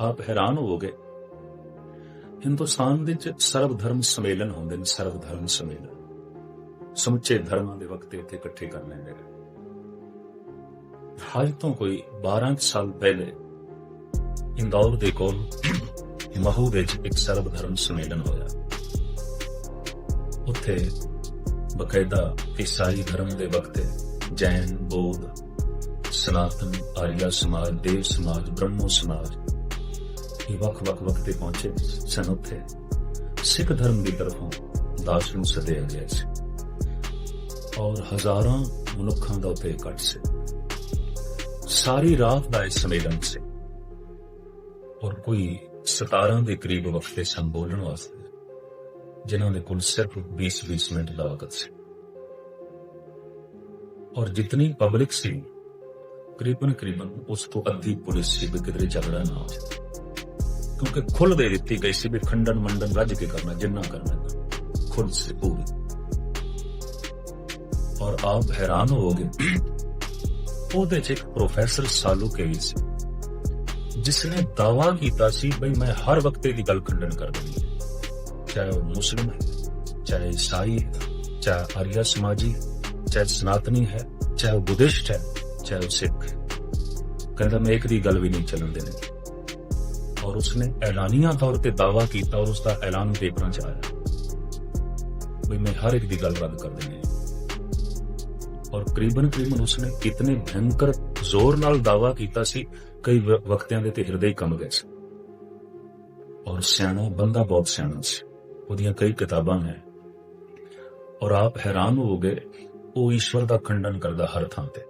ਆਪ ਹੈਰਾਨ ਹੋਵੋਗੇ। ਹਿੰਦੁਸਤਾਨ ਦੇ ਵਿੱਚ ਸਰਵ ਧਰਮ ਸੰਮੇਲਨ ਹੁੰਦੇ ਨੇ, ਸਰਵ ਧਰਮ ਸੰਮੇਲਨ। ਸਮੁੱਚੇ ਧਰਮਾਂ ਦੇ ਵਕਤ ਇੱਥੇ ਇਕੱਠੇ ਕਰ ਲੈਂਦੇ ਨੇ। ਅੱਜ ਤੋਂ ਕੋਈ 12 ਸਾਲ ਪਹਿਲੇ ਇੰਦੌਰ ਦੇ ਕੋਲ ਮਹੂ ਵਿੱਚ ਇੱਕ ਸਰਬ ਧਰਮ ਸੰਮੇਲਨ ਹੋਇਆ। ਉੱਥੇ ਬਕਾਇਦਾ ਈਸਾਈ ਧਰਮ ਦੇ ਵਕਤ ਜੈਨ, ਬੋਧ, ਸਨਾਤਨ, ਆਰੀਆ ਸਮਾਜ, ਦੇਵ ਸਮਾਜ, ਬ੍ਰਹਮੋ ਸਮਾਜ ਇਹ ਵੱਖ ਵੱਖ ਵਕਤੇ ਪਹੁੰਚੇ ਸਨ ਉੱਥੇ। ਸਿੱਖ ਧਰਮ ਦੀ ਤਰਫੋਂ ਦਾਸ ਨੂੰ ਸੱਦਿਆ ਗਿਆ ਸੀ। ਔਰ ਹਜ਼ਾਰਾਂ ਮਨੁੱਖਾਂ ਦਾ ਉੱਥੇ ਇਕੱਠ ਸੀ। ਸਾਰੀ ਰਾਤ ਦਾ ਇਹ ਸੰਮੇਲਨ ਸੀ। ਔਰ ਕੋਈ 17 ਦੇ ਕਰੀਬ ਵਕਤੇ ਸੰਬੋਲਣ ਵਾਸਤੇ, ਜਿਨ੍ਹਾਂ ਦੇ ਕੋਲ ਸਿਰਫ 20-20 ਮਿੰਟ ਦਾ ਵਕਤ ਸੀ। ਔਰ ਜਿਤਨੀ ਪਬਲਿਕ ਸੀ ਕਰੀਬਨ ਕਰੀਬਨ ਉਸ ਤੋਂ ਅੱਧੀ ਪੁਲਿਸ ਸੀ ਵੀ ਕਿਧਰੇ ਝਗੜਾ ਨਾ ਹੋ ਜਾਵੇ। ਕਿਉਂਕਿ ਖੁੱਲ ਦੇ ਦਿੱਤੀ ਗਈ ਸੀ ਵੀ ਖੰਡਨ ਮੰਡਨ ਰੱਜ ਕੇ ਕਰਨਾ, ਜਿੰਨਾ ਕਰਨਾ ਖੁੱਲ ਸੀ ਪੂਰੀ। ਔਰ ਆਪ ਹੈਰਾਨ ਹੋਵੋਗੇ ਉਹਦੇ ਚ ਇੱਕ ਪ੍ਰੋਫੈਸਰ ਸਾਲੂ ਕੇਵੀ ਸੀ ਜਿਸ ਨੇ ਦਾਵਾ ਕੀਤਾ ਸੀ, ਬਈ ਮੈਂ ਹਰ ਵਕਤ ਇਹਦੀ ਗੱਲ ਖੰਡਨ ਕਰ ਦਿੰਦੀ ਚਾਹੇ ਉਹ ਮੁਸਲਿਮ ਹੈ, ਚਾਹੇ ਈਸਾਈ ਹੈ, ਚਾਹੇ ਆਰੀਆ ਸਮਾਜੀ ਚਾਹੇ ਸਨਾਤਨੀ ਹੈ, ਚਾਹੇ ਉਹ ਬੁੱਧਿਸਟ ਹੈ, ਚਾਹੇ ਉਹ ਸਿੱਖ ਹੈ। ਕਹਿੰਦਾ, ਮੈਂ ਇੱਕ ਦੀ ਗੱਲ ਵੀ ਨਹੀਂ ਚੱਲਣ ਦੇਣੀ। और उसने ਐਲਾਨੀਆਂ ਤੌਰ ਤੇ ਦਾਵਾ ਕੀਤਾ ਔਰ ਉਸ ਦਾ ਐਲਾਨ ਪੇਪਰਾਂ 'ਚ ਆਇਆ। ਵੀ ਮੈਂ ਹਰ ਇੱਕ ਦੀ ਗੱਲ ਰੱਦ ਕਰ ਦੇਣੀ ਔਰ ਕਰੀਬਨ ਕਰੀਬਨ ਉਸਨੇ ਕਿਤਨੇ ਭਿਆਨਕ ਜ਼ੋਰ ਨਾਲ ਦਾਵਾ ਕੀਤਾ ਸੀ, ਕਈ ਵਕਤਿਆਂ ਦੇ ਤੇ ਹਿਰਦੇ ਕੰਬ ਗਏ ਸੀ। ਔਰ ਸਿਆਣਾ ਬੰਦਾ ਬਹੁਤ ਸਿਆਣਾ ਸੀ। ਉਹਦੀਆਂ ਕਈ ਕਿਤਾਬਾਂ ਨੇ। ਔਰ ਆਪ ਹੈਰਾਨ ਹੋਗੇ ਉਹ ਈਸ਼ਵਰ ਦਾ ਖੰਡਨ ਕਰਦਾ ਹਰ ਥਾਂ ਤੇ।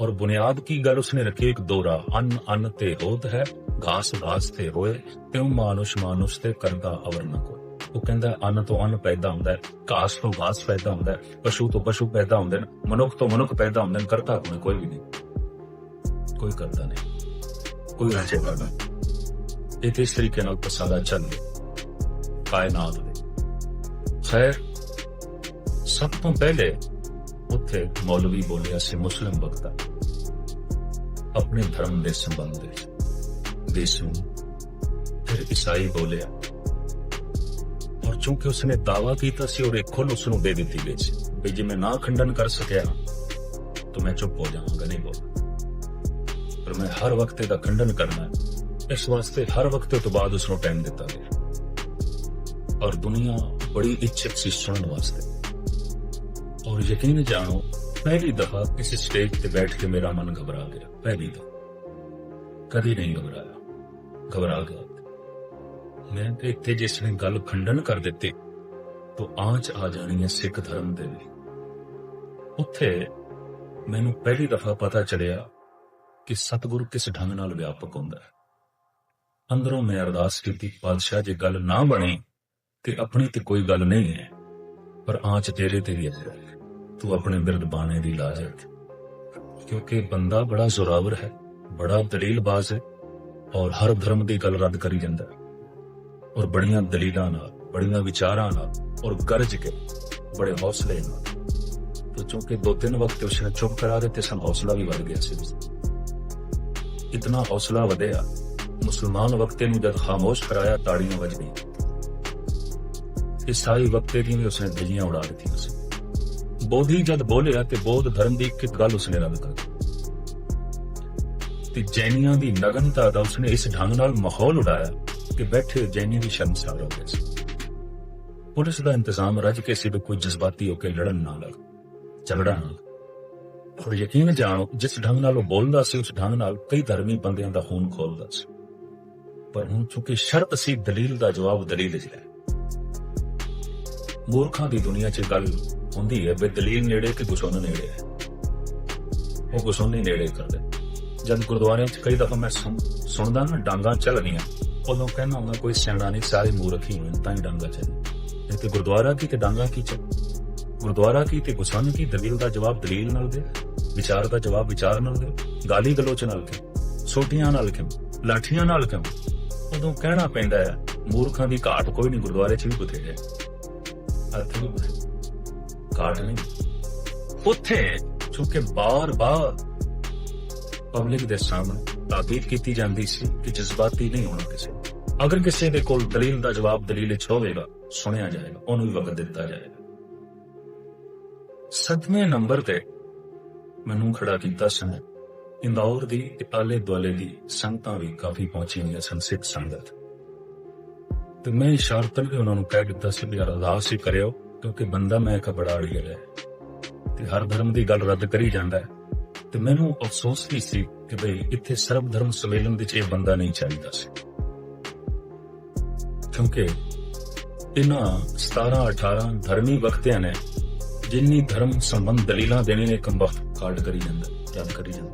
ਔਰ ਬੁਨਿਆਦ ਕੀ ਗੱਲ ਉਸਨੇ ਰੱਖੀ? ਇੱਕ ਦੋਰਾ ਅਨ ਅਨ ਤੇ ਹੋਤ ਹੈ ਘਾਸ ਘਾਸ ਤੇ ਹੋਏ ਤਿਉ ਮਾਨੁਸ਼ ਮਾਨੁਸ਼ ਤੇ ਕਰਦਾ ਅਵਰ ਨ ਕੋਈ। ਉਹ ਕਹਿੰਦਾ, ਅੰਨ ਤੋਂ ਅੰਨ ਪੈਦਾ ਹੁੰਦਾ ਹੈ, ਘਾਸ ਤੋਂ ਘਾਸ ਪੈਦਾ ਹੁੰਦਾ ਹੈ, ਪਸ਼ੂ ਤੋਂ ਪਸ਼ੂ ਪੈਦਾ ਹੁੰਦੇ ਨੇ, ਮਨੁੱਖ ਤੋਂ ਮਨੁੱਖ ਪੈਦਾ ਹੁੰਦੇ ਨੇ, ਕਰਤਾ ਕੋਈ ਕੋਈ ਵੀ ਨਹੀਂ। ਕੋਈ ਕਰਦਾ ਨਹੀਂ। ਕੋਈ ਰਾਜੇ ਕਰਦਾ ਇਹ ਤੇ ਇਸ ਤਰੀਕੇ ਨਾਲ ਪਸਾਦਾ ਚੱਲ ਕਾਇਨਾਤ ਦੇ। ਖੈਰ, ਸਭ ਤੋਂ ਪਹਿਲੇ ਉੱਥੇ ਮੌਲਵੀ ਬੋਲਿਆ ਸੀ ਮੁਸਲਿਮ ਵਕਤਾ, ਆਪਣੇ ਧਰਮ ਦੇ ਸੰਬੰਧ ਵਿੱਚ। ਦੇਸ਼ ਨੂੰ ਫਿਰ ਈਸਾਈ ਬੋਲਿਆ ਔਰ ਚੂੰਕਿ ਉਸਨੇ ਦਾਵਾ ਕੀਤਾ ਸੀ ਔਰ ਇੱਕ ਖੁੱਲ ਉਸ ਨੂੰ ਦੇ ਦਿੱਤੀ ਗਈ ਸੀ ਵੀ ਜੇ ਮੈਂ ਨਾ ਖੰਡਨ ਕਰ ਸਕਿਆ ਤਾਂ ਮੈਂ ਚੁੱਪ ਹੋ ਜਾਵਾਂਗਾ ਨਹੀਂ ਬੋਲ ਪਰ ਮੈਂ ਹਰ ਵਕਤ ਦਾ ਖੰਡਨ ਕਰਨਾ ਹੈ ਇਸ ਵਾਸਤੇ ਹਰ ਵਕਤ ਤੋਂ ਬਾਅਦ ਉਸ ਨੂੰ ਟਾਈਮ ਦਿੱਤਾ ਗਿਆ ਔਰ ਦੁਨੀਆ ਬੜੀ ਇੱਛਕ ਸੀ ਸੁਣਨ ਵਾਸਤੇ ਔਰ ਯਕੀਨ ਜਾਣੋ ਪਹਿਲੀ ਦਫਾ ਕਿਸੇ ਸਟੇਜ ਤੇ ਬੈਠ ਕੇ ਮੇਰਾ ਮਨ ਘਬਰਾ ਗਿਆ ਪਹਿਲੀ ਦਫਾ ਕਦੀ ਨਹੀਂ ਘਬਰਾਇਆ ਘਬਰਾ ਗਿਆ। ਮੈਂ ਤੇ ਇੱਥੇ ਜਿਸ ਨੇ ਗੱਲ ਖੰਡਨ ਕਰ ਦਿੱਤੀ ਤਾਂ ਆਂਚ ਆ ਜਾਣੀ ਹੈ ਸਿੱਖ ਧਰਮ ਦੇ ਲਈ। ਉੱਥੇ ਮੈਨੂੰ ਪਹਿਲੀ ਦਫਾ ਪਤਾ ਚੱਲਿਆ ਕਿ ਸਤਿਗੁਰੂ ਕਿਸ ਢੰਗ ਨਾਲ ਵਿਆਪਕ ਹੁੰਦਾ ਹੈ। ਅੰਦਰੋਂ ਮੈਂ ਅਰਦਾਸ ਕੀਤੀ, ਪਾਤਸ਼ਾਹ, ਜੇ ਗੱਲ ਨਾ ਬਣੀ, ਤੇ ਆਪਣੀ ਤੇ ਕੋਈ ਗੱਲ ਨਹੀਂ ਹੈ, ਪਰ ਆਂਚ ਤੇਰੇ ਤੇ ਵੀ ਹੈ ਤੂੰ ਆਪਣੇ ਬਿਰਦ ਬਾਣੇ ਦੀ ਲਾਜ ਰੱਖ ਕਿਉਂਕਿ ਬੰਦਾ ਬੜਾ ਜ਼ੋਰਾਵਰ ਹੈ, ਬੜਾ ਦਲੀਲਬਾਜ਼ ਹੈ। ਔਰ ਹਰ ਧਰਮ ਦੀ ਗੱਲ ਰੱਦ ਕਰੀ ਜਾਂਦਾ ਔਰ ਬੜੀਆਂ ਦਲੀਲਾਂ ਨਾਲ, ਬੜੀਆਂ ਵਿਚਾਰਾਂ ਨਾਲ, ਔਰ ਗਰਜ ਕੇ ਬੜੇ ਹੌਸਲੇ ਨਾਲ। ਤੇ ਚੂੰਕਿ ਦੋ ਤਿੰਨ ਵਕਤ ਉਸਨੇ ਚੁੱਪ ਕਰਾ ਦਿੱਤੇ ਸਨ, ਹੌਸਲਾ ਵੀ ਵੱਧ ਗਿਆ ਸੀ। ਇਤਨਾ ਹੌਸਲਾ ਵਧਿਆ, ਮੁਸਲਮਾਨ ਵਕਤੇ ਨੂੰ ਜਦ ਖਾਮੋਸ਼ ਕਰਾਇਆ, ਤਾੜੀਆਂ ਵੱਜ ਗਈਆਂ ਈਸਾਈ ਵਕਤੇ ਦੀਆਂ ਵੀ ਉਸਨੇ ਦਜੀਆਂ ਉਡਾ ਦਿੱਤੀਆਂ ਸੀ। ਬੋਧੀ ਜਦ ਬੋਲਿਆ ਤੇ ਬੋਧ ਧਰਮ ਦੀ ਇੱਕ ਗੱਲ ਉਸਨੇ ਰੱਦ ਕਰ ਦਿੱਤੀ। ਤੇ ਜੈਨੀਆਂ ਦੀ ਨਗਨਤਾ ਦਾ ਉਸਨੇ ਇਸ ਢੰਗ ਨਾਲ ਮਾਹੌਲ ਉਡਾਇਆ ਕਿ ਬੈਠੇ ਜੈਨੀ ਵੀ ਸ਼ਰਮਸਾਰ ਹੋ ਗਏ ਸੀ। ਪੁਲਿਸ ਦਾ ਇੰਤਜ਼ਾਮ ਰੱਜ ਕੇ ਸੀ ਵੀ ਕੋਈ ਜਜ਼ਬਾਤੀ ਹੋ ਕੇ ਲੜਨ ਨਾ ਲੱਗ, ਝਗੜਾ ਨਾ ਔਰ ਯਕੀਨ ਜਾਣੋ, ਜਿਸ ਢੰਗ ਨਾਲ ਉਹ ਬੋਲਦਾ ਸੀ, ਉਸ ਢੰਗ ਨਾਲ ਕਈ ਧਰਮੀ ਬੰਦਿਆਂ ਦਾ ਖੂਨ ਖੋਲਦਾ ਸੀ। ਪਰ ਹੁਣ ਚੁੱਕਿ ਸ਼ਰਤ ਸੀ, ਦਲੀਲ ਦਾ ਜਵਾਬ ਦਲੀਲ ਚ ਲੈ। ਮੂਰਖਾਂ ਦੀ ਦੁਨੀਆ 'ਚ ਗੱਲ ਹੁੰਦੀ ਹੈ ਵੀ ਦਲੀਲ ਨੇੜੇ ਕਿ ਗੁਸੋਨ ਨੇੜੇ ਹੈ। ਉਹ ਗੁਸੋਨ ਨੇੜੇ ਕਰਦੇ ਜਦ ਗੁਰਦੁਆਰਿਆਂ 'ਚ ਕਈ ਦਫਾ ਮੈਂ ਸੁਣਦਾ ਨਾ, ਡਾਂਗਾ ਚੱਲਣੀਆਂ ਉਦੋਂ ਕਹਿੰਦਾ ਹੁੰਦਾ, ਕੋਈ ਸਿਆਣਾ ਨਹੀਂ, ਸਾਰੇ ਮੂਰਖ ਹੀ ਹੋਣ, ਤਾਂ ਹੀ ਡਾਂਗਾ ਚੱਲੇ ਨਹੀਂ ਤੇ ਗੁਰਦੁਆਰਾ ਕੀ ਤੇ ਡਾਂਗਾ ਕੀ ਚੱਲ ਗੁਰਦੁਆਰਾ ਕੀ ਤੇ ਗੁਸਨ ਕੀ? ਦਲੀਲ ਦਾ ਜਵਾਬ ਦਲੀਲ ਨਾਲ ਦੇ। ਵਿਚਾਰ ਦਾ ਜਵਾਬ ਵਿਚਾਰ ਨਾਲ ਦੇ। ਗਾਲੀ ਗਲੋਚ ਨਾਲ ਕਿ ਸੋਟੀਆਂ ਨਾਲ ਕਿ ਲਾਠੀਆਂ ਨਾਲ ਕਿ ਉਦੋਂ ਕਹਿਣਾ ਪੈਂਦਾ ਹੈ, ਮੂਰਖਾਂ ਦੀ ਘਾਟ ਕੋਈ ਨਹੀਂ, ਗੁਰਦੁਆਰੇ 'ਚ ਵੀ ਬਥੇਰੇ। ਅਰਥ ਘਾਟ ਨਹੀਂ। ਉੱਥੇ ਚੁੱਕੇ ਬਾਰ ਬਾਰ ਪਬਲਿਕ ਦੇ ਸਾਹਮਣੇ ਤਾਕੀਦ ਕੀਤੀ ਜਾਂਦੀ ਸੀ ਕਿ ਜਜ਼ਬਾਤੀ ਨਹੀਂ ਹੋਣਾ ਕਿਸੇ ਅਗਰ ਕਿਸੇ ਦੇ ਕੋਲ ਦਲੀਲ ਦਾ ਜਵਾਬ ਦਲੀਲ ਵਿੱਚ ਹੋਵੇਗਾ, ਸੁਣਿਆ ਜਾਏਗਾ, ਉਹਨੂੰ ਵੀ ਵਕਤ ਦਿੱਤਾ ਜਾਏਗਾ। ਸੱਤਵੇਂ ਨੰਬਰ ਤੇ ਮੈਨੂੰ ਖੜਾ ਕੀਤਾ ਸਨ ਇੰਦੌਰ ਦੀ ਆਲੇ ਦੁਆਲੇ ਦੀ ਸੰਗਤਾਂ ਵੀ ਕਾਫੀ ਪਹੁੰਚੀ ਹੋਈਆਂ ਸਨ, ਸਿੱਖ ਸੰਗਤ। ਤੇ ਮੈਂ ਇਸ਼ਾਰਤਨ ਵੀ ਉਹਨਾਂ ਨੂੰ ਕਹਿ ਦਿੱਤਾ ਸੀ ਵੀ ਅਰਦਾਸ ਹੀ ਕਰਿਓ, ਕਿਉਂਕਿ ਬੰਦਾ ਮੈਂ ਇੱਕ ਬੜਾ ਅੜੀ ਹੈ ਤੇ ਹਰ ਧਰਮ ਦੀ ਗੱਲ ਰੱਦ ਕਰੀ ਜਾਂਦਾ ਹੈ। ਤੇ ਮੈਨੂੰ ਅਫਸੋਸ ਵੀ ਸੀ ਕਿ ਭਈ ਇੱਥੇ ਸਰਬ ਧਰਮ ਸੰਮੇਲਨ ਵਿੱਚ ਇਹ ਬੰਦਾ ਨਹੀਂ ਚਾਹੀਦਾ ਸੀ। ਕਿਉਂਕਿ ਇਹਨਾਂ 17 18 ਧਰਮੀ ਵਕਤਿਆਂ ਨੇ ਜਿੰਨੀ ਧਰਮ ਸੰਬੰਧ ਦਲੀਲਾਂ ਦੇਣੇ ਨੇ ਕੰਬਖ ਕਾਟ ਕਰੀ ਜਾਂਦਾ, ਯਾਦ ਕਰੀ ਜਾਂਦਾ।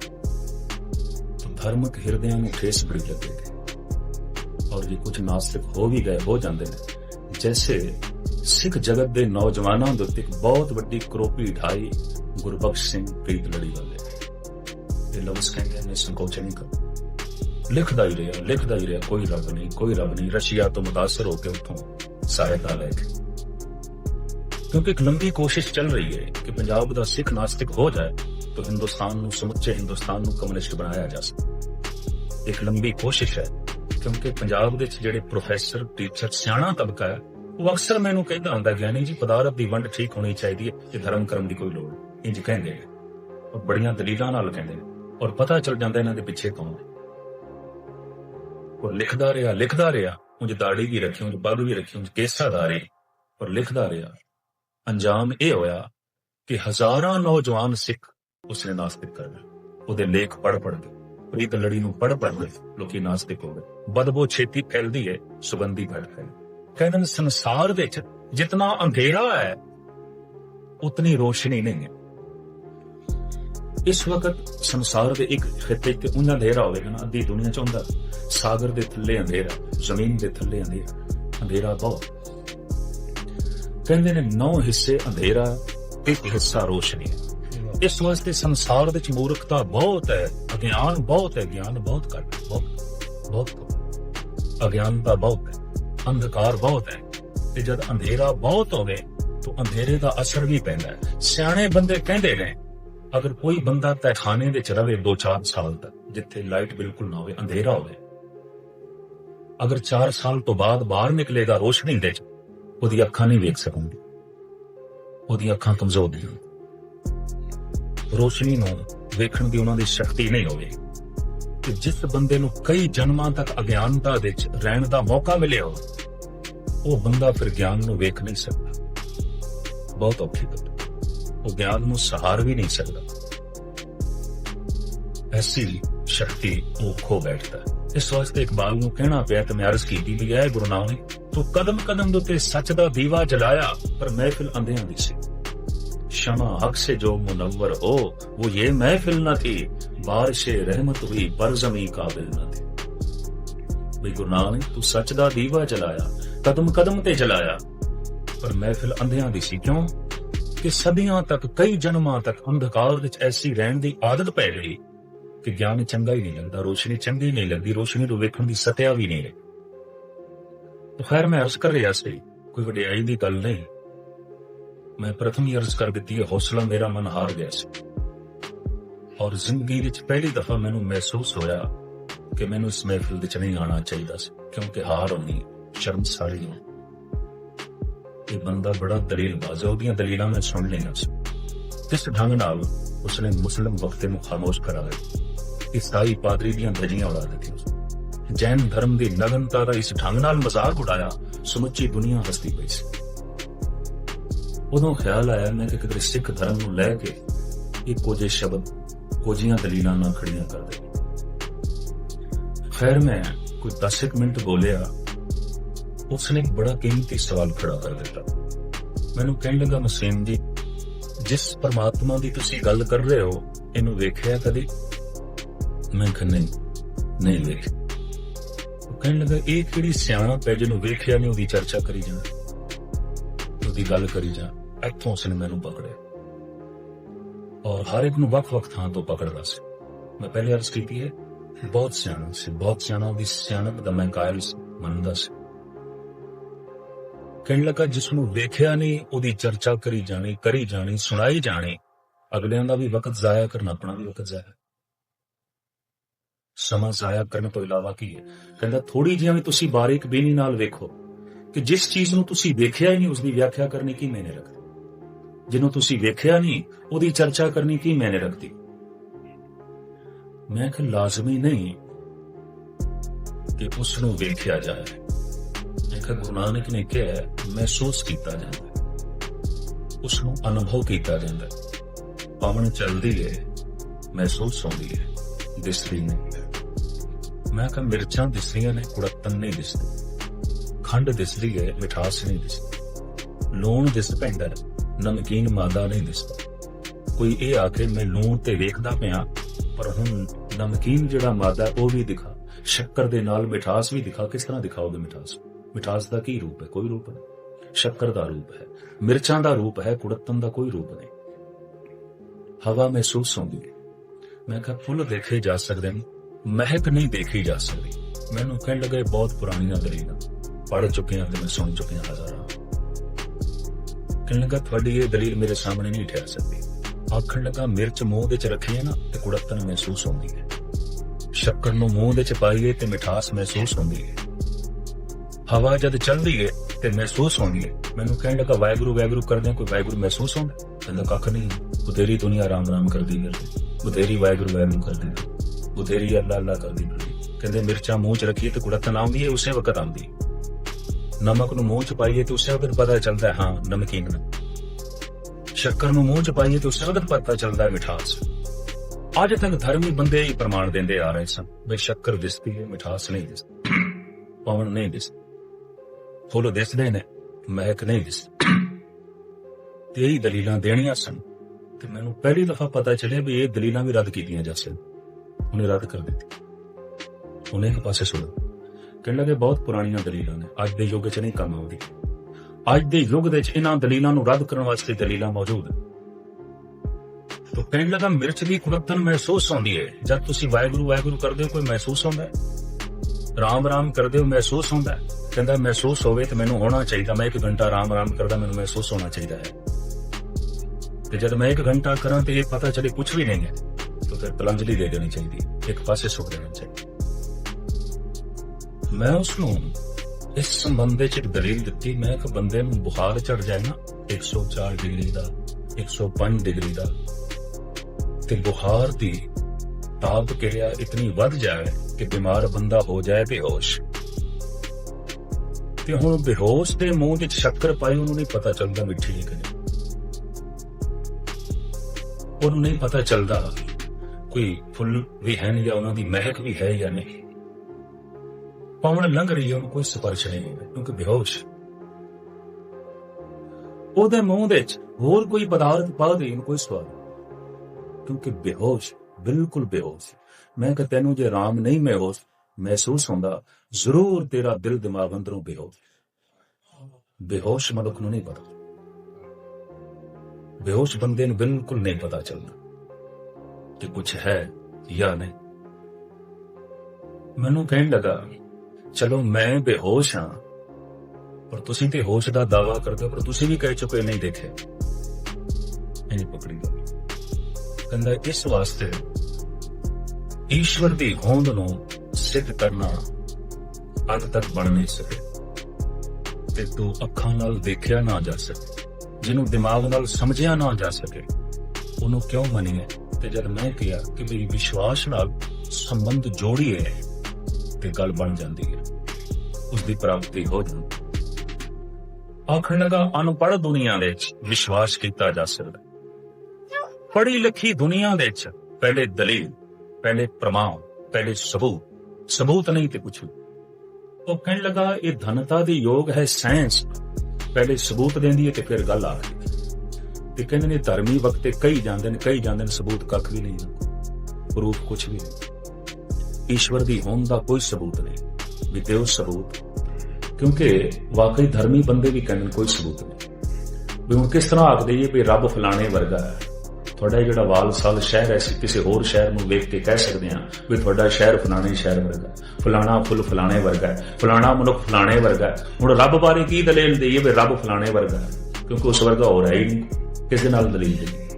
ਤਾਂ ਧਰਮਕ ਹਿਰਦਿਆਂ ਨੂੰ ਠੇਸ ਬੜੀ ਲੱਗੇਗੀ ਔਰ ਜੇ ਕੁਝ ਨਾਸਤਿਕ ਹੋ ਵੀ ਗਏ, ਹੋ ਜਾਂਦੇ ਨੇ। ਜੈਸੇ ਸਿੱਖ ਜਗਤ ਦੇ ਨੌਜਵਾਨਾਂ ਦੇ ਉੱਤੇ ਬਹੁਤ ਵੱਡੀ ਕਰੋਪੀ ਢਾਈ ਗੁਰਬਖਸ਼ ਸਿੰਘ ਪ੍ਰੀਤ ਲੜੀ ਵਾਲੇ ਇਹ ਕਹਿੰਦੇ ਨੇ ਸੰਕੋਚ ਕਰ। ਲਿਖਦਾ ਹੀ ਰਿਹਾ ਲਿਖਦਾ ਹੀ ਰਿਹਾ, ਕੋਈ ਰੱਬ ਨਹੀਂ, ਕੋਈ ਰੱਬ ਨਹੀਂ, ਰਸ਼ੀਆ ਤੋਂ ਮੁਤਾਸਰ ਹੋ ਕੇ ਉੱਥੋਂ ਸਹਾਇਤਾ ਲੈ ਕੇ। ਕਿਉਂਕਿ ਇੱਕ ਲੰਬੀ ਕੋਸ਼ਿਸ਼ ਚੱਲ ਰਹੀ ਹੈ ਕਿ ਪੰਜਾਬ ਦਾ ਸਿੱਖ ਨਾਸਤਿਕ ਹੋ ਜਾਏ, ਤਾਂ ਹਿੰਦੁਸਤਾਨ ਨੂੰ ਸਮੁੱਚੇ ਹਿੰਦੁਸਤਾਨ ਨੂੰ ਕਮਿਊਨਿਸਟ ਬਣਾਇਆ ਜਾ ਸਕੇ। ਇੱਕ ਲੰਬੀ ਕੋਸ਼ਿਸ਼ ਹੈ, ਕਿਉਂਕਿ ਪੰਜਾਬ ਦੇ ਵਿੱਚ ਜਿਹੜੇ ਪ੍ਰੋਫੈਸਰ ਟੀਚਰ ਸਿਆਣਾ ਤਬਕਾ ਹੈ, ਉਹ ਅਕਸਰ ਮੈਨੂੰ ਕਹਿੰਦਾ ਹੁੰਦਾ, ਗਿਆਨੀ ਜੀ, ਪਦਾਰਥ ਦੀ ਵੰਡ ਠੀਕ ਹੋਣੀ ਚਾਹੀਦੀ ਹੈ ਤੇ ਧਰਮ ਕਰਮ ਦੀ ਕੋਈ ਲੋੜ ਨਹੀਂ। ਇੰਜ ਕਹਿੰਦੇ ਨੇ। ਬੜੀਆਂ ਦਲੀਲਾਂ ਨਾਲ ਕਹਿੰਦੇ ਨੇ। ਔਰ ਪਤਾ ਚੱਲ ਜਾਂਦਾ ਇਹਨਾਂ ਦੇ ਪਿੱਛੇ ਕੌਣ ਹੈ। ਉਹ ਲਿਖਦਾ ਰਿਹਾ ਲਿਖਦਾ ਰਿਹਾ, ਉਂਝ ਦਾੜੀ ਵੀ ਰੱਖੀ, ਉਂਝ ਪੱਗ ਵੀ ਰੱਖੀ, ਉਂਝ ਕੇਸਾਦਾਰੀ ਪਰ ਲਿਖਦਾ ਰਿਹਾ। ਅੰਜਾਮ ਇਹ ਹੋਇਆ ਕਿ ਹਜ਼ਾਰਾਂ ਨੌਜਵਾਨ ਸਿੱਖ ਉਸਨੇ ਨਾਸਤਿਕ ਕਰ ਲਿਆ ਉਹਦੇ ਲੇਖ ਪੜ ਪੜ ਕੇ ਪ੍ਰੀਤ ਲੜੀ ਨੂੰ ਪੜ ਪੜ ਕੇ ਲੋਕੀ ਨਾਸਤਿਕ ਹੋ ਗਏ। ਬਦਬੋ ਛੇਤੀ ਫੈਲਦੀ ਹੈ, ਸੁਗੰਧੀ ਘਟ ਹੈ ਕਹਿੰਦੇ ਨੇ ਸੰਸਾਰ ਵਿੱਚ ਜਿਤਨਾ ਅੰਧੇਰਾ ਹੈ, ਉਤਨੀ ਰੋਸ਼ਨੀ ਨਹੀਂ ਹੈ। ਇਸ ਵਕਤ ਸੰਸਾਰ ਦੇ ਇੱਕ ਖਿੱਤੇ ਤੇ ਉਹਨਾਂ ਅੰਧੇਰਾ ਹੋਵੇਗਾ ਨਾ, ਅੱਧੀ ਦੁਨੀਆ ਚ ਹੁੰਦਾ। ਸਾਗਰ ਦੇ ਥੱਲੇ ਅੰਧੇਰਾ ਜ਼ਮੀਨ ਦੇ ਥੱਲੇ ਅੰਧੇਰਾ ਅੰਧੇਰਾ ਬਹੁਤ। ਕਹਿੰਦੇ ਨੇ ਨੌ ਹਿੱਸੇ ਅੰਧੇਰਾ ਇੱਕ ਹਿੱਸਾ ਰੋਸ਼ਨੀ ਇਸ ਵਾਸਤੇ ਸੰਸਾਰ ਵਿੱਚ ਮੂਰਖਤਾ ਬਹੁਤ ਹੈ, ਅਗਿਆਨ ਬਹੁਤ ਹੈ, ਗਿਆਨ ਬਹੁਤ ਘੱਟ ਬਹੁਤ ਬਹੁਤ ਅਗਿਆਨਤਾ ਬਹੁਤ ਹੈ, ਅੰਧਕਾਰ ਬਹੁਤ ਹੈ, ਤੇ ਜਦ ਅੰਧੇਰਾ ਬਹੁਤ ਹੋਵੇ, ਤਾਂ ਅੰਧੇਰੇ ਦਾ ਅਸਰ ਵੀ ਪੈਂਦਾ ਹੈ। ਸਿਆਣੇ ਬੰਦੇ ਕਹਿੰਦੇ ਨੇ ਅਗਰ ਕੋਈ ਬੰਦਾ ਤਹਿਖਾਨੇ ਵਿੱਚ ਰਵੇ 2-4 ਸਾਲ ਤੱਕ, ਜਿੱਥੇ ਲਾਈਟ ਬਿਲਕੁਲ ਨਾ ਹੋਵੇ, ਅੰਧੇਰਾ ਹੋਵੇ, ਅਗਰ 4 ਸਾਲ ਤੋਂ ਬਾਅਦ ਬਾਹਰ ਨਿਕਲੇਗਾ ਰੋਸ਼ਨੀ ਦੇ ਚ ਉਹਦੀ ਅੱਖਾਂ ਨਹੀਂ ਵੇਖ ਸਕੂਗੀ। ਉਹਦੀਆਂ ਅੱਖਾਂ ਕਮਜ਼ੋਰ ਨੇ ਰੋਸ਼ਨੀ ਨੂੰ ਵੇਖਣ ਦੀ ਉਹਨਾਂ ਦੀ ਸ਼ਕਤੀ ਨਹੀਂ ਹੋਵੇ। ਕਿ ਜਿਸ ਬੰਦੇ ਨੂੰ ਕਈ ਜਨਮਾਂ ਤੱਕ ਅਗਿਆਨਤਾ ਵਿੱਚ ਰਹਿਣ ਦਾ ਮੌਕਾ ਮਿਲਿਆ ਹੋ ਉਹ ਬੰਦਾ ਫਿਰ ਗਿਆਨ ਨੂੰ ਵੇਖ ਨਹੀਂ ਸਕਦਾ। ਬਹੁਤ ਔਖੀ ਗੱਲ ਉਹ ਗਿਆਨ ਨੂੰ ਸਹਾਰ ਵੀ ਨਹੀਂ ਸਕਦਾ ਐਸੀ ਸ਼ਕਤੀ ਉਹ ਖੋ ਬੈਠਦਾ ਹੈ। ਇਸ ਵਾਸਤੇ ਇਕਬਾਲ ਨੂੰ ਕਹਿਣਾ ਪਿਆ ਤੇ ਮੈਂ ਅਰਜ਼ ਕੀਤੀ ਵੀ ਹੈ ਗੁਰੂ ਨਾਨਕ ਤੂੰ ਕਦਮ ਕਦਮ ਦੇ ਉੱਤੇ ਸੱਚ ਦਾ ਦੀਵਾ ਜਲਾਇਆ ਪਰ ਮਹਿਫਿਲ ਅੰਧਿਆਂ ਦੀ ਸੀ शमा हक से जो मुनव्वर हो वो ये महफिल न थी बारिश रहमत हुई पर जमी काबिल न थी ਵੀ ਗੁਰੂ ਨਾਨਕ ਤੂੰ ਸੱਚ ਦਾ ਦੀਵਾ ਜਲਾਇਆ ਕਦਮ ਕਦਮ ਤੇ ਜਲਾਇਆ ਪਰ ਮਹਿਫਿਲ ਅੰਧਿਆਂ ਦੀ ਸੀ ਕਿਉਂ ਕਿ ਸਦੀਆਂ ਤੱਕ, ਕਈ ਜਨਮਾਂ ਤੱਕ ਅੰਧਕਾਰ ਵਿੱਚ ਐਸੀ ਰਹਿਣ ਦੀ ਆਦਤ ਪੈ ਗਈ ਕਿ ਗਿਆਨ ਚੰਗਾ ਹੀ ਨਹੀਂ ਲੱਗਦਾ, ਰੋਸ਼ਨੀ ਚੰਗੀ ਨਹੀਂ ਲੱਗਦੀ, ਰੋਸ਼ਨੀ ਨੂੰ ਵੇਖਣ ਦੀ ਸਤਿਆ ਵੀ ਨਹੀਂ ਰਹੀ। ਖੈਰ ਮੈਂ ਅਰਜ਼ ਕਰ ਰਿਹਾ ਸੀ, ਕੋਈ ਵਡਿਆਈ ਦੀ ਗੱਲ ਨਹੀਂ। ਮੈਂ ਪ੍ਰਥਮ ਹੀ ਅਰਜ਼ ਕਰ ਦਿੱਤੀ ਹੈ ਹੌਸਲਾ ਮੇਰਾ ਮਨ ਹਾਰ ਗਿਆ ਸੀ। ਔਰ ਜ਼ਿੰਦਗੀ ਵਿੱਚ ਪਹਿਲੀ ਦਫਾ ਮੈਨੂੰ ਮਹਿਸੂਸ ਹੋਇਆ ਕਿ ਮੈਨੂੰ ਇਸ ਮਹਿਫਿਲ ਵਿੱਚ ਨਹੀਂ ਆਉਣਾ ਚਾਹੀਦਾ ਸੀ, ਕਿਉਂਕਿ ਹਾਰ ਹੋਣੀ ਸ਼ਰਮਸਾਰੀ ਹੋ। ਇਹ ਬੰਦਾ ਬੜਾ ਦਲੀਲ ਹੈ, ਉਹਦੀਆਂ ਦਲੀਲਾਂ ਮੈਂ ਸੁਣ ਲਈਆਂ ਸੀ। ਕਿਸ ਢੰਗ ਨਾਲ ਉਸਨੇ ਮੁਸਲਮ ਵਕਤੇ ਨੂੰ ਖਾਮੋਸ਼ ਕਰਾ ਲਿਆ ਈਸਾਈ ਪਾਦਰੀ ਦੀਆਂ ਧਜੀਆਂ ਉਡਾ ਦਿੱਤੀਆਂ ਜੈਨ ਧਰਮ ਦੀ ਨਗਨਤਾ ਦਾ ਇਸ ਢੰਗ ਨਾਲ ਮਜ਼ਾਕ ਉਡਾਇਆ, ਸਮੁੱਚੀ ਦੁਨੀਆ ਹਸਤੀ ਪਈ ਸੀ। ਉਦੋਂ ਖਿਆਲ ਆਇਆ ਮੈਂ ਕਿ ਕਿਤੇ ਸਿੱਖ ਧਰਮ ਨੂੰ ਲੈ ਕੇ ਇੱਕੋ ਜਿਹੇ ਸ਼ਬਦ, ਕੋਝੀਆਂ ਦਲੀਲਾਂ ਨਾਲ ਖੜੀਆਂ ਕਰ ਦੇ ਖੈਰ, ਮੈਂ ਕੋਈ 10 ਕੁ ਮਿੰਟ ਬੋਲਿਆ ਉਸਨੇ ਇੱਕ ਬੜਾ ਕੀਮਤੀ ਸਵਾਲ ਖੜਾ ਕਰ ਦਿੱਤਾ। ਮੈਨੂੰ ਕਹਿਣ ਲੱਗਾ ਮਸੀਮ ਜੀ, ਜਿਸ ਪਰਮਾਤਮਾ ਦੀ ਤੁਸੀਂ ਗੱਲ ਕਰ ਰਹੇ ਹੋ, ਇਹਨੂੰ ਵੇਖਿਆ ਕਦੇ? ਮੈਂ ਕਿਹਾ, ਨਹੀਂ ਨਹੀਂ ਵੇਖਿਆ। ਉਹ ਕਹਿਣ ਲੱਗਾ, ਇਹ ਕਿਹੜੀ ਸਿਆਣਪ ਪੈ ਜਿਹਨੂੰ ਵੇਖਿਆ ਨਹੀਂ, ਉਹਦੀ ਚਰਚਾ ਕਰੀ ਜਾ। ਉਹਦੀ ਗੱਲ ਕਰੀ ਜਾ। ਇੱਥੋਂ ਉਸਨੇ ਮੈਨੂੰ ਪਕੜਿਆ। ਔਰ ਹਰ ਇੱਕ ਨੂੰ ਵੱਖ-ਵੱਖ ਥਾਂ ਤੋਂ ਪਕੜਦਾ ਸੀ। ਮੈਂ ਪਹਿਲੇ ਅਰਜ਼ ਕੀਤੀ ਹੈ। ਬਹੁਤ ਸਿਆਣਾ ਸੀ, ਬਹੁਤ ਸਿਆਣਾ, ਉਹਦੀ ਸਿਆਣਪ ਦਾ ਮੈਂ ਕਾਇਲ ਮੰਨਦਾ ਸੀ। ਕਹਿਣ ਲੱਗਾ, ਜਿਸ ਨੂੰ ਵੇਖਿਆ ਨਹੀਂ, ਉਹਦੀ ਚਰਚਾ ਕਰੀ ਜਾਣੀ ਕਰੀ ਜਾਣੀ, ਸੁਣਾਈ ਜਾਣੀ। ਅਗਲਿਆਂ ਦਾ ਵੀ ਵਕਤ ਜ਼ਾਇਆ ਕਰਨਾ, ਆਪਣਾ ਵੀ ਵਕਤ ਜ਼ਾਇਆ। ਸਮਾਂ ਜ਼ਾਇਆ ਕਰਨ ਤੋਂ ਇਲਾਵਾ ਕੀ ਹੈ? ਕਹਿੰਦਾ ਥੋੜੀ ਜਿਹੀ ਵੀ ਤੁਸੀਂ ਬਾਰੀਕ ਬੀਨੀ ਨਾਲ ਵੇਖੋ ਕਿ ਜਿਸ ਚੀਜ਼ ਨੂੰ ਤੁਸੀਂ ਵੇਖਿਆ ਹੀ ਨਹੀਂ ਉਸ ਦੀ ਵਿਆਖਿਆ ਕਰਨੀ ਕੀ ਮੈਨੇ ਰੱਖਦੀ? ਜਿਹਨੂੰ ਤੁਸੀਂ ਵੇਖਿਆ ਨਹੀਂ, ਉਹਦੀ ਚਰਚਾ ਕਰਨੀ ਕੀ ਮੈਨੇ ਰੱਖਦੀ? ਮੈਂ ਕਿ ਲਾਜ਼ਮੀ ਨਹੀਂ ਕਿ ਉਸ ਨੂੰ ਵੇਖਿਆ ਜਾਏ। ਇੱਕ ਗੁਰੂ ਨਾਨਕ ਨੇ ਕਿਹਾ ਮਹਿਸੂਸ ਕੀਤਾ ਜਾਂਦਾ ਹੈ। ਉਸ ਨੂੰ ਅਨੁਭਵ ਕੀਤਾ ਜਾਂਦਾ ਪਵਨ ਚੱਲਦੀ ਹੈ, ਮਹਿਸੂਸ ਹੁੰਦੀ ਹੈ, ਦਿਸਦੀ ਨਹੀਂ ਮੈਂ ਕਿਹਾ, ਮਿਰਚਾਂ ਦਿਸਦੀਆਂ ਨੇ ਕੁੜੱਤਨ ਨਹੀਂ ਦਿਸਦੀ। ਖੰਡ ਦਿਸਦੀ ਹੈ, ਮਿਠਾਸ ਨਹੀਂ ਦਿਸਦੀ। ਲੂਣ ਦਿਸ ਪੈਂਦਾ ਨਮਕੀਨ ਮਾਦਾ ਨਹੀਂ ਦਿਸਦਾ। ਕੋਈ ਇਹ ਆ ਕੇ ਮੈਂ ਲੂਣ ਤੇ ਵੇਖਦਾ ਪਿਆ, ਪਰ ਹੁਣ ਨਮਕੀਨ ਜਿਹੜਾ ਮਾਦਾ ਉਹ ਵੀ ਦਿਖਾ। ਸ਼ੱਕਰ ਦੇ ਨਾਲ ਮਿਠਾਸ ਵੀ ਦਿਖਾ, ਕਿਸ ਤਰ੍ਹਾਂ ਦਿਖਾਓਗੇ ਮਿਠਾਸ? ਮਿਠਾਸ ਦਾ ਕੀ ਰੂਪ ਹੈ? ਕੋਈ ਰੂਪ ਨਹੀਂ। ਸ਼ੱਕਰ ਦਾ ਰੂਪ ਹੈ। ਮਿਰਚਾਂ ਦਾ ਰੂਪ ਹੈ ਕੁੜੱਤਨ ਦਾ ਕੋਈ ਰੂਪ ਨਹੀਂ। ਹਵਾ ਮਹਿਸੂਸ ਹੁੰਦੀ ਹੈ। ਮੈਂ ਕਿਹਾ, ਫੁੱਲ ਦੇਖੇ ਜਾ ਸਕਦੇ ਨੇ, ਮਹਿਕ ਨਹੀਂ ਦੇਖੀ ਜਾ ਸਕਦੀ। ਮੈਨੂੰ ਕਹਿਣ ਲੱਗੇ, ਬਹੁਤ ਪੁਰਾਣੀਆਂ ਦਲੀਲਾਂ। ਪੜ੍ਹ ਚੁੱਕੇ ਤੇ ਮੈਂ ਸੁਣ ਚੁੱਕਿਆ ਹਜ਼ਾਰਾਂ ਕਹਿਣ ਲੱਗਾ, ਤੁਹਾਡੀ ਇਹ ਦਲੀਲ ਮੇਰੇ ਸਾਹਮਣੇ ਨਹੀਂ ਠਹਿਰ ਸਕਦੀ। ਆਖਣ ਲੱਗਾ, ਮਿਰਚ ਮੂੰਹ ਦੇ ਚ ਰੱਖੀਏ ਨਾ, ਤੇ ਕੁੜੱਤਨ ਮਹਿਸੂਸ ਹੁੰਦੀ ਹੈ। ਸ਼ੱਕਰ ਨੂੰ ਮੂੰਹ ਦੇ ਚ ਪਾਈਏ ਤੇ ਮਿਠਾਸ ਮਹਿਸੂਸ ਹੁੰਦੀ ਹੈ। ਹਵਾ ਜਦ ਚੱਲਦੀ ਹੈ ਤੇ ਮਹਿਸੂਸ ਹੁੰਦੀ ਹੈ ਮੈਨੂੰ ਕਹਿਣ ਲੱਗਾ, ਵਾਹਿਗੁਰੂ ਵਾਹਿਗੁਰੂ ਕਰਦੇ ਕੋਈ ਵਾਹਿਗੁਰੂ ਮਹਿਸੂਸ ਹੁੰਦਾ ਕਹਿੰਦਾ ਕੱਖ ਨਹੀਂ। ਬਥੇਰੀ ਦੁਨੀਆ ਰਾਮ ਰਾਮ ਕਰਦੀ ਫਿਰਦੀ। ਬਥੇਰੀ ਵਾਹਿਗੁਰੂ ਵਾਹਿਗੁਰੂ ਕਰਦੀ ਫਿਰਦੀ। ਅੱਲਾ ਅੱਲਾ ਕਰਦੀ ਫਿਰਦੀ। ਕਹਿੰਦੇ, ਮਿਰਚਾਂ ਮੂੰਹ ਚ ਰੱਖੀਏ ਤੇ ਕੁੜੱਤਨ ਆਉਂਦੀ ਹੈ ਉਸੇ ਵਕਤ ਆਉਂਦੀ ਨਮਕ ਨੂੰ ਮੂੰਹ ਚ ਪਾਈਏ ਤੇ ਉਸੇ ਵਕਤ ਪਤਾ ਚੱਲਦਾ ਹਾਂ, ਨਮਕੀਨ ਸ਼ੱਕਰ ਨੂੰ ਮੂੰਹ ਚ ਪਾਈਏ ਤੇ ਉਸੇ ਵਕਤ ਪਤਾ ਚੱਲਦਾ ਮਿਠਾਸ। ਅੱਜ ਤੱਕ ਧਰਮੀ ਬੰਦੇ ਹੀ ਪ੍ਰਮਾਣ ਦਿੰਦੇ ਆ ਰਹੇ ਸਨ। ਬਈ ਸ਼ੱਕਰ ਦਿਸਦੀ ਹੈ ਮਿਠਾਸ ਨਹੀਂ ਦਿਸਦੀ। ਪਵਨ ਨਹੀਂ ਦਿਸਦਾ। ਫੁੱਲ ਦਿਸਦੇ ਨੇ। ਮਹਿਕ ਨਹੀਂ ਦਿਸ। ਤੇ ਇਹ ਦਲੀਲਾਂ ਦੇਣੀਆਂ ਸਨ। ਤੇ ਮੈਨੂੰ ਪਹਿਲੀ ਦਫਾ ਪਤਾ ਚੱਲਿਆ ਵੀ ਇਹ ਦਲੀਲਾਂ ਵੀ ਰੱਦ ਕੀਤੀਆਂ ਜਾ ਸਕਦੀਆਂ। ਉਹਨੇ ਰੱਦ ਕਰ ਦਿੱਤੀ। ਉਹਨੇ ਇੱਕ ਪਾਸੇ ਸੁਣ। ਕਹਿਣ ਲੱਗੇ, ਬਹੁਤ ਪੁਰਾਣੀਆਂ ਦਲੀਲਾਂ ਨੇ। ਅੱਜ ਦੇ ਯੁੱਗ 'ਚ ਨਹੀਂ ਕੰਮ ਆਉਂਦੀ। ਅੱਜ ਦੇ ਯੁੱਗ ਦੇ 'ਚ ਇਹਨਾਂ ਦਲੀਲਾਂ ਨੂੰ ਰੱਦ ਕਰਨ ਵਾਸਤੇ ਦਲੀਲਾਂ ਮੌਜੂਦ ਹਨ ਤੋ ਕਹਿਣ ਲੱਗਾ, ਮਿਰਚ ਦੀ ਕੁੜੱਤਨ ਮਹਿਸੂਸ ਹੁੰਦੀ ਹੈ ਜਦ ਤੁਸੀਂ ਵਾਹਿਗੁਰੂ ਵਾਹਿਗੁਰੂ ਕਰਦੇ ਹੋ, ਕੋਈ ਮਹਿਸੂਸ ਹੁੰਦਾ ਹੈ ਰਾਮ ਰਾਮ ਕਰਦੇ ਹੋ ਮਹਿਸੂਸ ਹੁੰਦਾ ਕਹਿੰਦਾ ਮਹਿਸੂਸ ਹੋਵੇ ਤੇ ਮੈਨੂੰ ਹੋਣਾ ਚਾਹੀਦਾ। ਮੈਂ ਇੱਕ ਘੰਟਾ ਰਾਮ ਰਾਮ ਕਰਦਾ, ਮੈਨੂੰ ਮਹਿਸੂਸ ਹੋਣਾ ਚਾਹੀਦਾ ਹੈ। ਤੇ ਜਦ ਮੈਂ ਇੱਕ ਘੰਟਾ ਕਰਾਂ ਤੇ ਇਹ ਪਤਾ ਚੱਲੇ ਕੁਝ ਵੀ ਨਹੀਂ ਹੈ, ਤਾਂ ਫਿਰ ਤਲੰਜਲੀ ਦੇ ਦੇਣੀ ਚਾਹੀਦੀ ਇੱਕ ਪਾਸੇ ਸੁੱਟ ਦੇਣਾ ਚਾਹੀਦਾ ਮੈਂ ਉਸ ਨੂੰ ਇਸ ਸੰਬੰਧ ਵਿੱਚ ਇੱਕ ਦਲੀਲ ਦਿੱਤੀ। ਮੈਂ ਕਿ ਬੰਦੇ ਨੂੰ ਬੁਖਾਰ ਚੜ ਜਾਏ ਨਾ 104 ਡਿਗਰੀ ਦਾ 105 ਡਿਗਰੀ ਦਾ, ਤੇ ਬੁਖਾਰ ਦੀ ਤਾਪ ਕਿਰਿਆ ਇਤਨੀ ਵੱਧ ਜਾਏ ਕਿ ਬਿਮਾਰ ਬੰਦਾ ਹੋ ਜਾਏ ਬੇਹੋਸ਼। ਤੇ ਹੁਣ ਬੇਹੋਸ਼ ਦੇ ਮੂੰਹ ਵਿੱਚ ਸ਼ੱਕਰ ਪਾਈ ਉਹਨੂੰ ਨਹੀਂ ਪਤਾ ਚੱਲਦਾ ਮਿੱਠੀ ਹੈ ਕਿ ਉਹਨੂੰ ਨਹੀਂ ਪਤਾ ਚੱਲਦਾ ਕੋਈ ਫੁੱਲ ਵੀ ਹੈ ਜਾਂ ਉਹਨਾਂ ਦੀ ਮਹਿਕ ਵੀ ਹੈ ਜਾਂ ਨਹੀਂ। ਪਵਨ ਲੰਘ ਰਹੀ ਹੈ, ਉਹਨੂੰ ਕੋਈ ਸਪਰਸ਼ ਨਹੀਂ ਹੈ, ਕਿਉਂਕਿ ਬੇਹੋਸ਼। ਉਹਦੇ ਮੂੰਹ ਦੇ ਵਿੱਚ ਹੋਰ ਕੋਈ ਪਦਾਰਥ ਪਾ ਦੇ ਕੋਈ ਸਵਾਦ ਕਿਉਂਕਿ ਬੇਹੋਸ਼ ਬਿਲਕੁਲ ਬੇਹੋਸ਼ ਮੈਂ ਕਿ ਤੈਨੂੰ ਜੇ ਆਰਾਮ ਨਹੀਂ ਮਹਿਹੋਸ਼ ਮਹਿਸੂਸ ਹੁੰਦਾ, ਜ਼ਰੂਰ ਤੇਰਾ ਦਿਲ ਦਿਮਾਗ ਅੰਦਰੋਂ ਬੇਹੋਸ਼ ਬੇਹੋਸ਼ ਮਨੁੱਖ ਨੂੰ ਨਹੀਂ ਪਤਾ। ਬੇਹੋਸ਼ ਬੰਦੇ ਨੂੰ ਬਿਲਕੁਲ ਨਹੀਂ ਪਤਾ ਚੱਲਦਾ ਕਿ ਕੁਝ ਹੈ ਜਾਂ ਨਹੀਂ। ਮੈਨੂੰ ਕਹਿਣ ਲੱਗਾ, ਚਲੋ, ਮੈਂ ਬੇਹੋਸ਼ ਹਾਂ, ਪਰ ਤੁਸੀਂ ਤੇ ਹੋਸ਼ ਦਾ ਦਾਵਾ ਕਰਦੇ ਹੋ, ਪਰ ਤੁਸੀਂ ਵੀ ਕਹਿ ਚੁੱਕੇ ਨਹੀਂ ਦੇਖੇ ਇਹ ਪਕੜੀ ਗੱਲ। ਕਹਿੰਦਾ, ਇਸ ਵਾਸਤੇ ਈਸ਼ਵਰ ਦੀ ਹੋਂਦ ਨੂੰ ਸਿੱਧ ਕਰਨਾ ਅੱਜ ਤੱਕ ਬਣ ਨਹੀਂ ਸਕੇ। ਤੇ ਤੂੰ ਅੱਖਾਂ ਨਾਲ ਦੇਖਿਆ ਨਾ ਜਾ ਸਕੇ। ਜਿਹਨੂੰ ਦਿਮਾਗ ਨਾਲ ਸਮਝਿਆ ਨਾ ਜਾ ਸਕੇ। ਉਹਨੂੰ ਕਿਉਂ ਮੰਨੀਏ? ਤੇ ਜਦ ਮੈਂ ਕਿਹਾ ਕਿ ਮੇਰੀ ਵਿਸ਼ਵਾਸ ਨਾਲ ਸੰਬੰਧ ਜੋੜੀਏ, ਤੇ ਗੱਲ ਬਣ ਜਾਂਦੀ ਹੈ। ਉਸ ਦੀ ਪ੍ਰਾਪਤੀ ਹੋ ਜਾਂਦੀ। ਆਖਣ ਲਗਾ, ਅਨਪੜ੍ਹ ਦੁਨੀਆ ਦੇ ਵਿੱਚ ਵਿਸ਼ਵਾਸ ਕੀਤਾ ਜਾ ਸਕਦਾ। ਪੜ੍ਹੀ ਲਿਖੀ ਦੁਨੀਆ ਦੇ ਵਿੱਚ ਪਹਿਲੇ ਦਲੀਲ ਪਹਿਲੇ ਪ੍ਰਮਾਣ, ਪਹਿਲੇ ਸਬੂਤ ਸਬੂਤ ਨਹੀਂ ਤੇ ਕੁਛ ਵੀ। ਉਹ ਕਹਿਣ ਲੱਗਾ, ਇਹ ਧਨਤਾ ਦੇ ਯੋਗ ਹੈ ਸਾਇੰਸ ਪਹਿਲੇ ਸਬੂਤ ਦਿੰਦੀ ਹੈ ਤੇ ਫਿਰ ਗੱਲ ਆਖਦੀ ਤੇ ਕਹਿੰਦੇ ਨੇ, ਧਰਮੀ ਵਕਤੇ ਕਈ ਜਾਂਦੇ ਨੇ, ਕਈ ਜਾਂਦੇ ਨੇ ਸਬੂਤ ਕੱਖ ਵੀ ਨਹੀਂ ਪ੍ਰੂਫ ਕੁਛ ਵੀ ਨਹੀਂ। ਈਸ਼ਵਰ ਦੀ ਹੋਂਦ ਦਾ ਕੋਈ ਸਬੂਤ ਨਹੀਂ, ਵੀ ਦਿਓ ਸਬੂਤ। ਕਿਉਂਕਿ ਵਾਕਈ ਧਰਮੀ ਬੰਦੇ ਵੀ ਕਹਿੰਦੇ ਨੇ ਕੋਈ ਸਬੂਤ ਨਹੀਂ। ਵੀ ਹੁਣ ਕਿਸ ਤਰ੍ਹਾਂ ਆਖਦੇ ਜੀ ਵੀ ਰੱਬ ਫਲਾਣੇ ਵਰਗਾ ਹੈ। ਤੁਹਾਡਾ ਜਿਹੜਾ ਵਾਲਸਾਲ ਸ਼ਹਿਰ ਹੈ, ਅਸੀਂ ਕਿਸੇ ਹੋਰ ਸ਼ਹਿਰ ਨੂੰ ਵੇਖ ਕੇ ਕਹਿ ਸਕਦੇ ਹਾਂ ਵੀ ਤੁਹਾਡਾ ਸ਼ਹਿਰ ਫਲਾਣੇ ਸ਼ਹਿਰ ਵਰਗਾ ਫਲਾਣਾ ਫੁੱਲ ਫਲਾਣੇ ਵਰਗਾ ਹੈ। ਫਲਾਣਾ ਮਨੁੱਖ ਫਲਾਣੇ ਵਰਗਾ ਹੈ। ਹੁਣ ਰੱਬ ਬਾਰੇ ਕੀ ਦਲੀਲ ਦੇਈਏ ਵੀ ਰੱਬ ਫਲਾਣੇ ਵਰਗਾ ਹੈ? ਕਿਉਂਕਿ ਉਸ ਵਰਗਾ ਹੋ ਰਿਹਾ ਹੀ ਨਹੀਂ। ਕਿਸੇ ਨਾਲ ਦਲੀਲ ਦੇਈਏ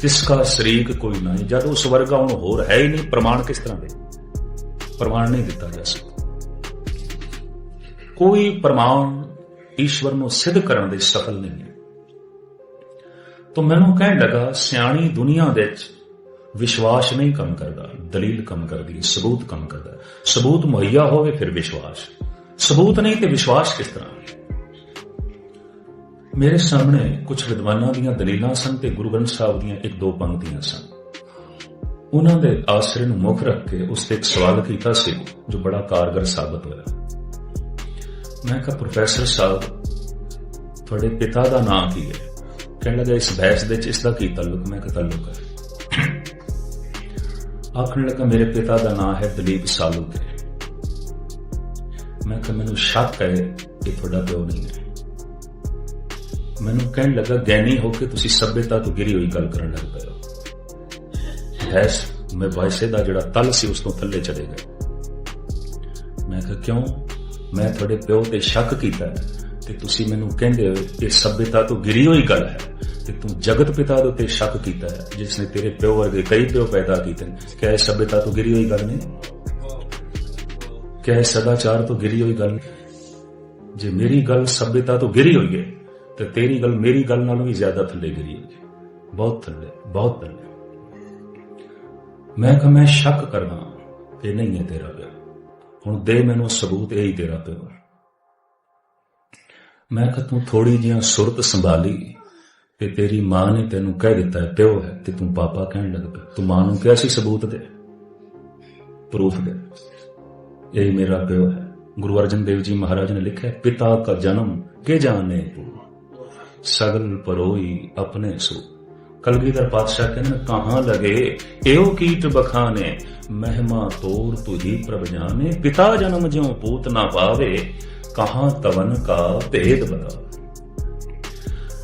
ਤਿਸਕਾ ਸ਼ਰੀਕ ਕੋਈ ਨਹੀਂ ਜਦ ਉਸ ਵਰਗਾ ਹੁਣ ਹੋਰ ਹੈ ਹੀ ਨਹੀਂ, ਪ੍ਰਮਾਣ ਕਿਸ ਤਰ੍ਹਾਂ ਦੇ? ਪ੍ਰਮਾਣ ਨਹੀਂ ਦਿੱਤਾ ਜਾ ਸਕਦਾ। ਕੋਈ ਪ੍ਰਮਾਣ ਈਸ਼ਵਰ ਨੂੰ ਸਿੱਧ ਕਰਨ ਦੇ ਸਫਲ ਨਹੀਂ ਹੈ। ਤਾਂ ਮੈਨੂੰ ਕਹਿਣ ਲੱਗਾ, ਸਿਆਣੀ ਦੁਨੀਆ ਦੇ ਵਿੱਚ ਵਿਸ਼ਵਾਸ ਨਹੀਂ ਕੰਮ ਕਰਦਾ। ਦਲੀਲ ਕੰਮ ਕਰਦੀ ਹੈ ਸਬੂਤ ਕੰਮ ਕਰਦਾ। ਸਬੂਤ ਮੁਹੱਈਆ ਹੋਵੇ ਫਿਰ ਵਿਸ਼ਵਾਸ। ਸਬੂਤ ਨਹੀਂ ਤੇ ਵਿਸ਼ਵਾਸ ਕਿਸ ਤਰ੍ਹਾਂ? ਮੇਰੇ ਸਾਹਮਣੇ ਕੁਝ ਵਿਦਵਾਨਾਂ ਦੀਆਂ ਦਲੀਲਾਂ ਸਨ ਤੇ ਗੁਰੂ ਗ੍ਰੰਥ ਸਾਹਿਬ ਦੀਆਂ ਇੱਕ ਦੋ ਪੰਕਤੀਆਂ ਸਨ। ਉਹਨਾਂ ਦੇ ਆਸਰੇ ਨੂੰ ਮੁੱਖ ਰੱਖ ਕੇ ਉਸ ਤੇ ਇੱਕ ਸਵਾਲ ਕੀਤਾ ਸੀ, ਜੋ ਬੜਾ ਕਾਰਗਰ ਸਾਬਤ ਹੋਇਆ। ਮੈਂ ਕਿਹਾ, ਪ੍ਰੋਫੈਸਰ ਸਾਹਿਬ, ਤੁਹਾਡੇ ਪਿਤਾ ਦਾ ਨਾਮ ਕੀ ਹੈ? ਕਹਿਣ ਲੱਗਾ ਇਸ ਬਹਿਸ ਦੇ ਵਿੱਚ ਇਸ ਦਾ ਕੀ ਤਾਲੁਕ, ਮੈਂ ਕਿਹਾ ਤਾਲੁਕ ਹੈ। ਆਖਣ ਲੱਗਾ, ਮੇਰੇ ਪਿਤਾ ਦਾ ਨਾਮ ਹੈ ਦਲੀਪ ਸਾਲੂਕੇ। ਮੈਂ ਕਿਹਾ, ਮੈਨੂੰ ਸ਼ੱਕ ਹੈ ਕਿ ਤੁਹਾਡਾ ਪਿਓ ਨਹੀਂ ਹੈ। ਮੈਨੂੰ ਕਹਿਣ ਲੱਗਾ ਗਿਆਨੀ ਹੋ ਕੇ ਤੁਸੀਂ ਸਭਿਅਤਾ ਤੋਂ ਗਿਰੀ ਹੋਈ ਗੱਲ ਕਰਨ ਲੱਗ ਪਏ ਹੋ। ਬਹਿਸ, ਮੈਂ ਵਾਇਸੇ ਦਾ ਜਿਹੜਾ ਤਲ ਸੀ, ਉਸ ਤੋਂ ਥੱਲੇ ਚਲੇ ਗਏ। ਮੈਂ ਕਿਹਾ, ਕਿਉਂ? ਮੈਂ ਤੁਹਾਡੇ ਪਿਓ ਤੇ ਸ਼ੱਕ ਕੀਤਾ ਤੇ ਤੁਸੀਂ ਮੈਨੂੰ ਕਹਿੰਦੇ ਹੋ ਕਿ ਸਭਿਅਤਾ ਤੋਂ ਗਿਰੀ ਹੋਈ ਗੱਲ ਹੈ। ਤੇ ਤੂੰ ਜਗਤ ਪਿਤਾ ਦੇ ਉੱਤੇ ਸ਼ੱਕ ਕੀਤਾ ਹੈ ਜਿਸ ਨੇ ਤੇਰੇ ਪਿਓ ਵਰਗੇ ਕਈ ਪਿਓ ਪੈਦਾ ਕੀਤੇ ਨੇ। ਕਿਆ ਇਹ ਸਭਿਅਤਾ ਤੋਂ ਗਿਰੀ ਹੋਈ ਗੱਲ ਨਹੀਂ। ਕਿਆ ਇਹ ਸਦਾਚਾਰ ਤੋਂ ਗਿਰੀ ਹੋਈ ਗੱਲ ਜੇ ਮੇਰੀ ਗੱਲ ਸਭਿਅਤਾ ਤੋਂ ਗਿਰੀ ਹੋਈ ਹੈ, ਤੇ ਤੇਰੀ ਗੱਲ ਮੇਰੀ ਗੱਲ ਨਾਲੋਂ ਵੀ ਜ਼ਿਆਦਾ ਥੱਲੇ ਗਿਰੀ ਹੋਈ ਹੈ। ਬਹੁਤ ਥੱਲੇ ਬਹੁਤ ਥੱਲੇ। ਮੈਂ ਕਿਹਾ, ਮੈਂ ਸ਼ੱਕ ਕਰਦਾ ਇਹ ਨਹੀਂ ਹੈ ਤੇਰਾ ਪਿਓ। ਹੁਣ ਦੇ ਮੈਨੂੰ ਸਬੂਤ, ਇਹ ਹੀ ਤੇਰਾ ਪਿਓ। ਮੈਂ ਕਿਹਾ, ਤੂੰ ਥੋੜੀ ਜਿਹੀ ਸੁਰਤ ਸੰਭਾਲੀ। ਤੇ ਤੇਰੀ ਮਾਂ ਨੇ ਤੈਨੂੰ ਕਹਿ ਦਿੱਤਾ ਹੈ ਪਿਓ ਹੈ ਤੇ ਤੂੰ ਪਾਪਾ ਕਹਿਣ ਲੱਗ ਪਿਆ। ਤੂੰ ਮਾਂ ਨੂੰ ਕਿਹਾ ਸੀ ਸਬੂਤ ਦੇ ਪ੍ਰੂਫ ਦੇ। ਇਹ ਮੇਰਾ ਪਿਓ ਹੈ। ਗੁਰੂ ਅਰਜਨ ਦੇਵ ਜੀ ਮਹਾਰਾਜ ਨੇ ਲਿਖਿਆ ਪਿਤਾ ਦਾ ਜਨਮ ਕੇ ਜਾਣੇ ਸਗਲ ਪਰੋਈ ਆਪਣੇ ਸੂ। ਕਲਗੀਧਰ ਪਾਤਸ਼ਾਹ ਕਹਿੰਦੇ ਨੇ, ਕਹਾਂ ਲਗੇ ਇਹੋ ਕੀਟ ਬਖਾਨੇ ਮਹਿਮਾ ਤੋਰ ਤੂ ਹੀ ਪ੍ਰਭ ਜਾਣੇ। ਪਿਤਾ ਜਨਮ ਜਿਉ ਪੂਤ ਨਾ ਪਾਵੇ ਕਹਾਂ ਤਵਨ ਕਾ ਭੇਦ ਬਤਾ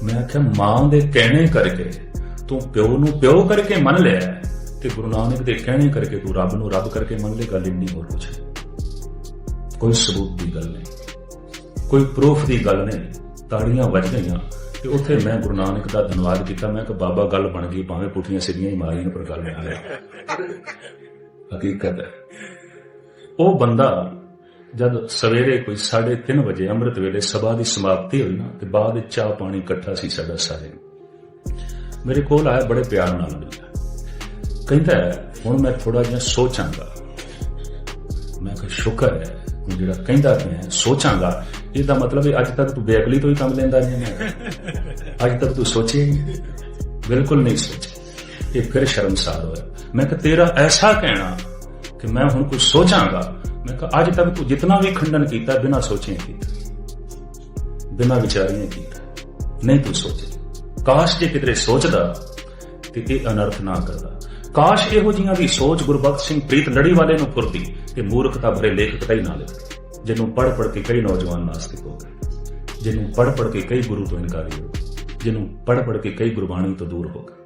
ਮੈਂ ਆਖਿਆ, ਮਾਂ ਦੇ ਕਹਿਣੇ ਕਰਕੇ, ਤੂੰ ਪਿਓ ਨੂੰ ਪਿਓ ਕਰਕੇ ਮੰਨ ਲਿਆ ਤੇ ਗੁਰੂ ਨਾਨਕ ਦੇ ਕਹਿਣੇ ਕਰਕੇ ਤੂੰ ਰੱਬ ਨੂੰ ਰੱਬ ਕਰਕੇ ਮੰਨ ਲੈ ਗੱਲ ਇੰਨੀ ਹੋਰ ਕੁਛ ਕੋਈ ਸਬੂਤ ਦੀ ਗੱਲ ਨਹੀਂ, ਕੋਈ ਪ੍ਰੂਫ ਦੀ ਗੱਲ ਨਹੀਂ, ਤਾੜੀਆਂ ਵੱਜ ਗਈਆਂ ਤੇ ਉੱਥੇ ਮੈਂ ਗੁਰੂ ਨਾਨਕ ਦਾ ਧੰਨਵਾਦ ਕੀਤਾ। ਮੈਂ ਕਿ ਬਾਬਾ, ਗੱਲ ਬਣ ਗਈ, ਭਾਵੇਂ ਪੁੱਠੀਆਂ ਸਿੱਧੀਆਂ ਹੀ ਮਾਰੀਆਂ ਪਰ ਗੱਲ ਬਣ ਗਈ ਹਕੀਕਤ ਹੈ। ਉਹ ਬੰਦਾ ਜਦ ਸਵੇਰੇ ਕੋਈ 3:30 ਵਜੇ ਅੰਮ੍ਰਿਤ ਵੇਲੇ ਸਭਾ ਦੀ ਸਮਾਪਤੀ ਹੋਈ ਨਾ, ਤੇ ਬਾਅਦ ਵਿੱਚ ਚਾਹ ਪਾਣੀ ਇਕੱਠਾ ਸੀ ਸਾਡਾ ਸਾਰੇ। ਮੇਰੇ ਕੋਲ ਆਇਆ ਬੜੇ ਪਿਆਰ ਨਾਲ ਮਿਲਿਆ ਕਹਿੰਦਾ, ਹੁਣ ਮੈਂ ਥੋੜਾ ਜਿਹਾ ਸੋਚਾਂਗਾ। ਮੈਂ ਕਿਹਾ, ਸ਼ੁਕਰ ਹੈ, ਤੂੰ ਜਿਹੜਾ ਕਹਿੰਦਾ ਪਿਆ ਸੋਚਾਂਗਾ। ਇਹਦਾ ਮਤਲਬ ਹੈ, ਅੱਜ ਤੱਕ ਤੂੰ ਬੇਅਕਲੀ ਤੋਂ ਹੀ ਕੰਮ ਲੈਂਦਾ ਨਹੀਂ ਹੈ। ਅੱਜ ਤੱਕ ਤੂੰ ਸੋਚੇ ਨਹੀਂ। ਬਿਲਕੁਲ ਨਹੀਂ ਸੋਚੇ ਇਹ ਫਿਰ ਸ਼ਰਮਸਾਰ ਹੋਇਆ। ਮੈਂ ਕਿਹਾ, ਤੇਰਾ ਐਸਾ ਕਹਿਣਾ ਕਿ ਮੈਂ ਹੁਣ ਕੁਝ ਸੋਚਾਂਗਾ ਮੈਂ ਕਿਹਾ, ਅੱਜ ਤੱਕ ਤੂੰ ਜਿੰਨਾ ਵੀ ਖੰਡਨ ਕੀਤਾ, ਬਿਨਾਂ ਸੋਚੇ ਕੀਤਾ। ਬਿਨਾਂ ਵਿਚਾਰੀਆਂ ਕੀਤਾ। ਨਹੀਂ ਤੂੰ ਸੋਚੇ। ਕਾਸ਼ ਜੇ ਕਿਤੇ ਸੋਚਦਾ ਤੇ ਇਹ ਅਨਰਥ ਨਾ ਕਰਦਾ। ਕਾਸ਼ ਇਹੋ ਜੀਆਂ ਦੀ ਸੋਚ ਗੁਰਬਖਸ਼ ਸਿੰਘ ਪ੍ਰੀਤ ਲੜੀ ਵਾਲੇ ਨੂੰ ਫੁਰਦੀ ਤੇ ਮੂਰਖਤਾ ਭਰੇ ਲੇਖ ਕਈ ਨਾ ਲਿਖਦੇ, ਜਿਹਨੂੰ ਪੜ ਪੜ ਕੇ ਕਈ ਨੌਜਵਾਨ ਨਾਸਤਿਕ ਹੋ ਗਏ, ਜਿਹਨੂੰ ਪੜ ਪੜ ਕੇ ਕਈ ਗੁਰੂ ਤੋਂ ਇਨਕਾਰੀ ਹੋ ਗਏ ਜਿਹਨੂੰ ਪੜ ਪੜ ਕੇ ਕਈ ਗੁਰਬਾਣੀ ਤੋਂ ਦੂਰ ਹੋ ਗਏ।